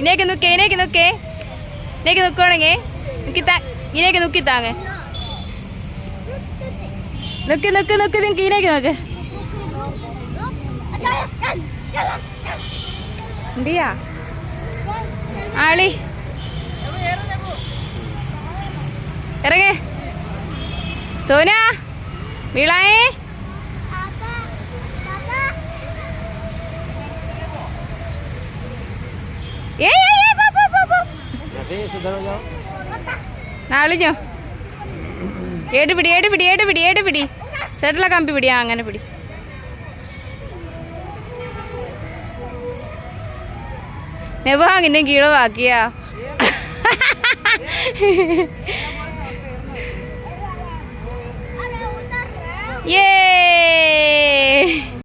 ഇനേക്ക് നോക്കേ ഇനേക്ക് നോക്കേ ഇനേക്ക് നോക്കുവാണെങ്കിൽ ഇനിയൊക്കെ ഇനേക്ക് താങ്ങേ നോക്ക് നോക്ക് നോക്ക് നിനക്ക് ഇനേക്ക് നോക്ക്. എന്തിയാ? ആളി. ഇറങ്ങേ. സോന വീളായേ നാളിഞ്ഞോ? ഏട് പിടി ഏട് പിടി ഏട് പിടി ഏട് പിടി. സെറ്റില കമ്പി പിടി. ആ അങ്ങനെ പിടി. നെബാങ്ങിന്നെ കീഴവാക്കിയാ ഏ